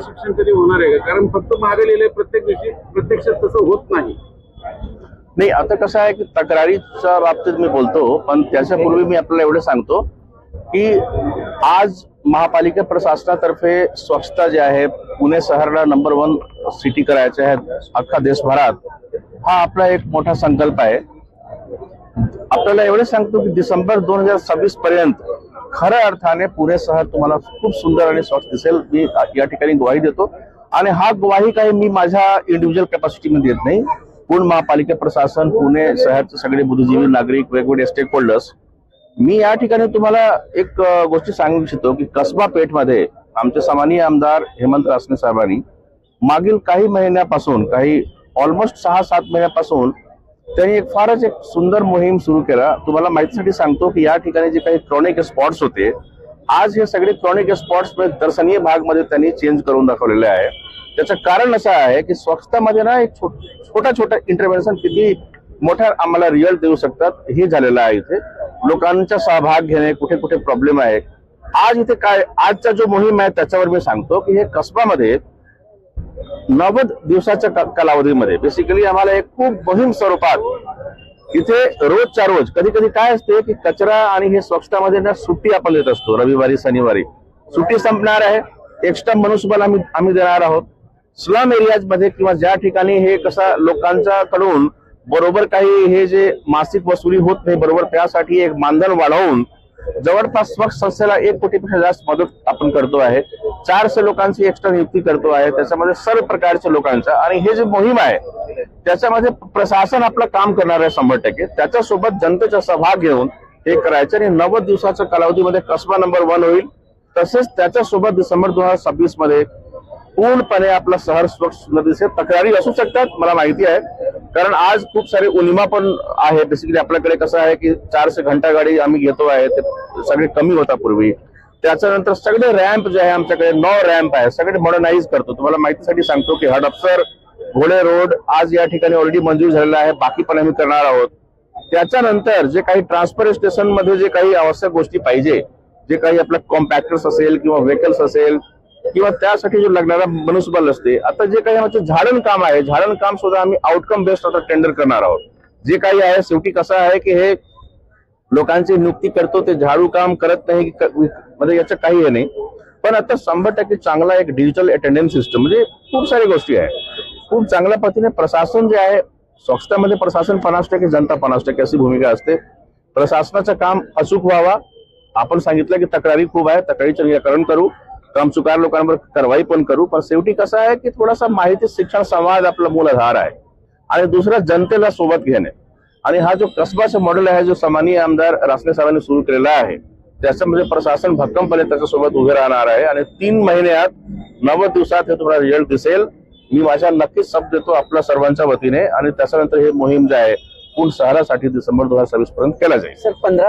शिक्षण कधी होणार आहे का? कारण फक्त मागे लिहिले प्रत्येक दिवशी प्रत्यक्षात तसं होत नाही. नाही आता कसं आहे की तक्रारीच्या बाबतीत मी बोलतो पण त्याच्यापूर्वी मी आपल्याला एवढं सांगतो की आज महापालिका प्रशासनातर्फे स्वच्छता जे आहे पुणे शहरला नंबर वन सिटी करायचे आहे अख्खा देशभरात हा आपला एक मोठा संकल्प आहे. आपल्याला एवढे सांगतो की डिसेंबर दोन हजार सव्वीस पर्यंत खऱ्या अर्थाने पुणे शहर तुम्हाला खूप सुंदर आणि स्वच्छ दिसेल. मी या ठिकाणी ग्वाही देतो. आणि हा ग्वाही काही मी माझ्या इंडिव्हिज्युअल कॅपॅसिटीमध्ये देत नाही. पूर्ण महापालिका प्रशासन पुणे शहरचे सगळे बुद्धिजीवी नागरिक वेगवेगळे स्टेक होल्डर्स मी या ठिकाणी तुम्हाला एक गोष्टी सांगू इच्छितो की कसबा पेठमध्ये आमचे सामान्य आमदार हेमंत रासने साहेबांनी मागील काही महिन्यापासून काही ऑलमोस्ट सहा सात महिन्यापासून त्यांनी एक फारच एक सुंदर मोहीम सुरू केला. तुम्हाला माहितीसाठी सांगतो की या ठिकाणी जे काही क्रॉनिक स्पॉट्स होते आज हे सगळे क्रॉनिक स्पॉट्स दर्शनीय भागमध्ये त्यांनी चेंज करून दाखवलेले आहे. त्याचं कारण असं आहे की स्वच्छतामध्ये ना एक छोटा छोटा इंटरव्हेन्शन किती मोठ्या आम्हाला रिझल्ट देऊ शकतात हे झालेलं आहे इथे. लोकांचा सहभाग घेणे कुठे कुठे प्रॉब्लेम आहे. आज इथे काय आजचा जो मोहीम आहे त्याच्यावर मी सांगतो की हे कसबामध्ये नव्वद दिवसाच्या कालावधीमध्ये. बेसिकली आम्हाला एक खूप मोहीम स्वरूपात इथे रोजच्या रोज कधी कधी काय असते की कचरा आणि हे स्वच्छतामध्ये ना सुट्टी आपण देत असतो रविवारी शनिवारी. सुट्टी संपणार आहे एक्स्ट्रा मनुष्यबल आम्ही आम्ही देणार आहोत. स्लम एरियाजमध्ये किंवा ज्या ठिकाणी हे कसा लोकांच्या कडून बरोबर काही हे जे मासिक वसुली होत नाही बरोबर त्यासाठी एक मानधन वाढवून जवळपास स्वच्छ संस्थेला एक कोटीपेक्षा जास्त मदत आपण करतो आहे. चारशे लोकांची एक्स्ट्रा नियुक्ती करतो आहे. त्याच्यामध्ये सर्व प्रकारच्या लोकांचा आणि हे जे मोहीम आहे त्याच्यामध्ये प्रशासन आपलं काम करणार आहे शंभर टक्के. त्याच्यासोबत जनतेचा सहभाग घेऊन हे करायचं आणि नव्वद दिवसाच्या कालावधीमध्ये कसबा नंबर वन होईल. तसेच त्याच्यासोबत डिसेंबर दोन हजार सव्वीसमध्ये पूर्णपणे आपलं शहर स्वच्छ सुंदर दिसेल तक्रारी असू शकतात. मला माहिती आहे. कारण आज खूप सारे उनिमा पण आहे बेसिकली आपल्याकडे कसं आहे की चारशे घंटा गाडी आम्ही घेतो आहे. ते सगळे कमी होता पूर्वी. त्याच्यानंतर सगळे रॅम्प जे आहे आमच्याकडे नौ रॅम्प आहे. सगळे मॉडर्नाईज करतो. तुम्हाला माहितीसाठी सांगतो की हडपसर घोडे रोड आज या ठिकाणी ऑलरेडी मंजूर झालेला आहे. बाकी पण आम्ही करणार आहोत. त्याच्यानंतर जे काही ट्रान्सफर स्टेशनमध्ये जे काही आवश्यक गोष्टी पाहिजे जे काही आपलं कॉम्पॅक्टर्स असेल किंवा व्हेकल्स असेल किंवा त्यासाठी जे लागणारा मनुष्यबल असते आता जे काही आमचं झाडण काम आहे झाडण काम सुद्धा आम्ही आउटकम बेस्ड आता टेंडर करणार आहोत. जे काही आहे शेवटी कसं आहे की हे लोकांची नियुक्ती करतो ते झाडू काम करत नाही म्हणजे याचं काही हे नाही. पण आता शंभर टक्के चांगला एक डिजिटल अटेंडन्स सिस्टम म्हणजे खूप साऱ्या गोष्टी आहे. खूप चांगल्या पद्धतीने प्रशासन जे आहे स्वच्छतामध्ये प्रशासन पन्नास टक्के जनता पन्नास टक्के अशी भूमिका असते. प्रशासनाचं काम अचूक व्हावा. आपण सांगितलं की तक्रारी खूप आहे तक्रारीचं निराकरण करू. कामचुकार लोकांवर कारवाई पण करू पण शेवटी कसं आहे की थोडासा माहिती शिक्षण संवाद आपला मूल आधार आहे. आणि दुसरा जनतेला सोबत घेणे. आणि हा जो कसबाचा मॉडेल आहे जो सामान्य आमदार रासने साहेबांनी सुरू केलेला आहे त्याच्यामध्ये प्रशासन भक्कमपणे त्याच्यासोबत उभे राहणार आहे. आणि तीन महिन्यात नव्वद दिवसात हे तुम्हाला रिझल्ट दिसेल. मी माझ्या नक्कीच शब्द देतो आपल्या सर्वांच्या वतीने. आणि त्याच्यानंतर हे मोहीम जे आहे पूर्ण शहरासाठी डिसेंबर दोन हजार सव्वीस पर्यंत केला जाईल. सर पंधरा